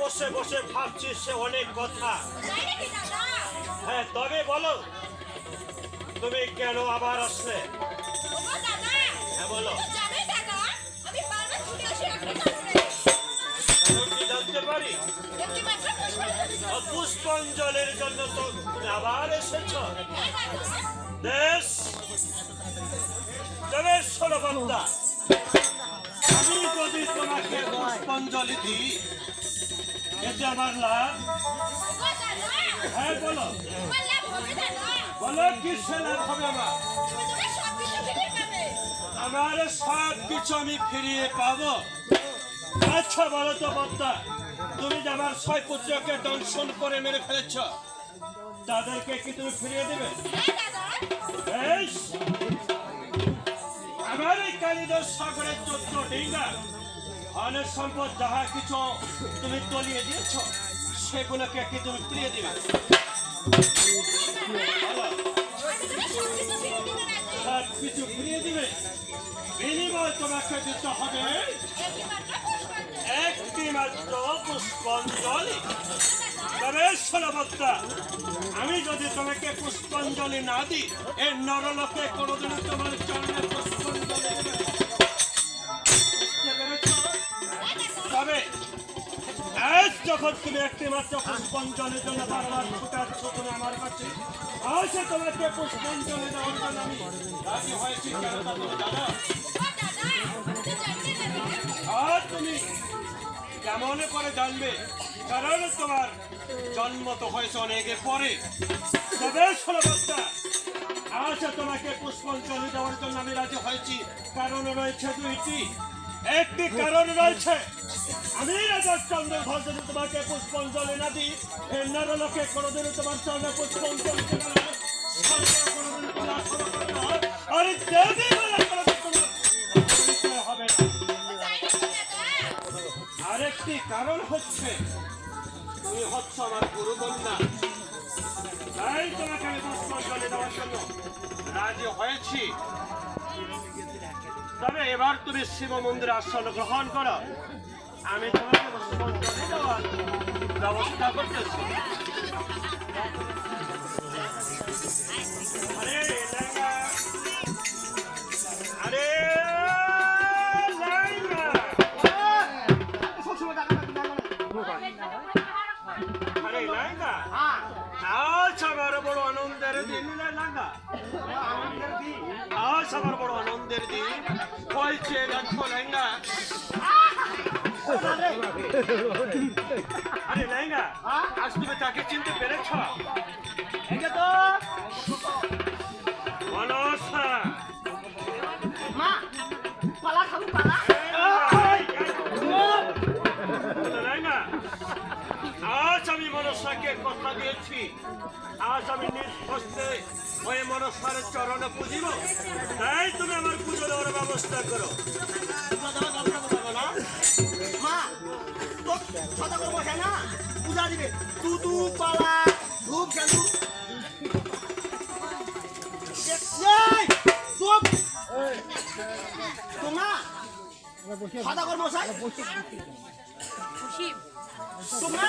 বসে বসে ভাবছিস সে অনেক কথা। হ্যাঁ তবে বলো, তুমি কেন আবার আসলে? হ্যাঁ বলো। পারি? পুষ্পাঞ্জলির জন্য তো তুমি আবার এসেছ। দেশ আমি যদি তোমাকে পুষ্পাঞ্জলি দিই এতে আমার লাভ হ্যাঁ বলো। বলো কিসে লাভ হবে আমার? আমার সব কিছু আমি ফিরিয়ে পাবো। আচ্ছা বলো তো বদ্দা তুমি যে আমার ছয় পুত্রকে দংশন করে মেরে ফেলেছ, তাদেরকে কি তুমি ফিরিয়ে দেবে? আমার এই কালিদাস সাগরের চোদ্দ ডিঙ্গা অনেক সম্পদ যাহা কিছু তুমি তলিয়ে দিয়েছ, সেগুলোকে কি তুমি ফিরিয়ে দেবে? কিছু ফিরিয়ে দিবে? বিনিময় তোমাকে দিতে হবে একটি মাত্র পুষ্পাঞ্জলি। তবে শোনবত্তা আমি যদি তোমাকে পুষ্পাঞ্জলি না দিই এই নরলোকে কোনোদিন তোমার চরণে পুষ্পাঞ্জলি যখন তুমি একটি মাত্র জন্য বারবার তুমি আমার কাছে। আজ তোমাকে দেওয়ার জন্য আমি আর তুমি কেমন করে জানবে? কারণ তোমার জন্ম তো হয়েছে অনেকে পরে। তবে বাচ্চা আজ তোমাকে পুষ্পাঞ্জলি দেওয়ার জন্য আমি রাজি হয়েছি। কারণ রয়েছে দুইটি। একটি কারণ রয়েছে। আমি রাজচন্দ্র যদি তোমাকে পুষ্পাঞ্জলি না দিই। এই নরলোকে কোনোদিন তোমার চরণে পুষ্পাঞ্জলি আরেকটি কারণ হচ্ছে, তুমি হচ্ছ আমার গুরু কন্যা তাই তোমাকে আমি পুষ্পাঞ্জলি দেওয়ার জন্য রাজি হয়েছি। তবে এবার তুমি শিব মন্দিরে আসন গ্রহণ করো। আমি তোমাকে দেওয়ার ব্যবস্থা করতেছি। আজ আমার বড় আনন্দের দিন হয়েছে দেখো লেঙ্গা আরে লেঙ্গা, আজ তুমি তাকে চিনতে পেরেছ? কথা দিয়েছি আজ আমি হস্তে হয়ে মনসার চরণে পুজিব। তাই তুমি আমার পুজো দেওয়ার ব্যবস্থা করো। সাদা কর্মচাই তোমরা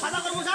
সাদা কর্মচাই পূজা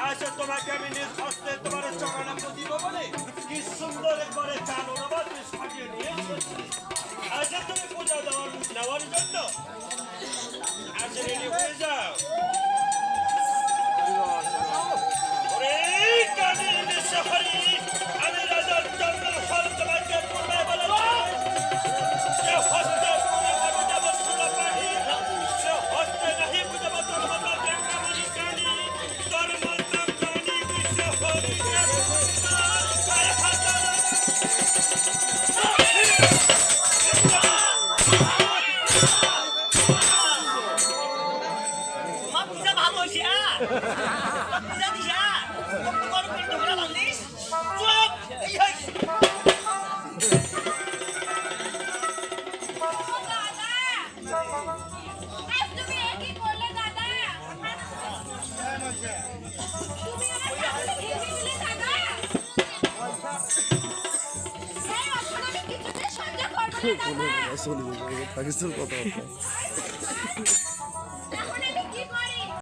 আজ তোমাকে আমি নিজ হস্তে তোমার চরণে পুজিব বলে কি সুন্দর করে চাল অনুবাদ সাজিয়ে নিয়ে আজ তুমি পূজা দেওয়ার নেওয়ার জন্য 不可能！你说你，我太受不了了。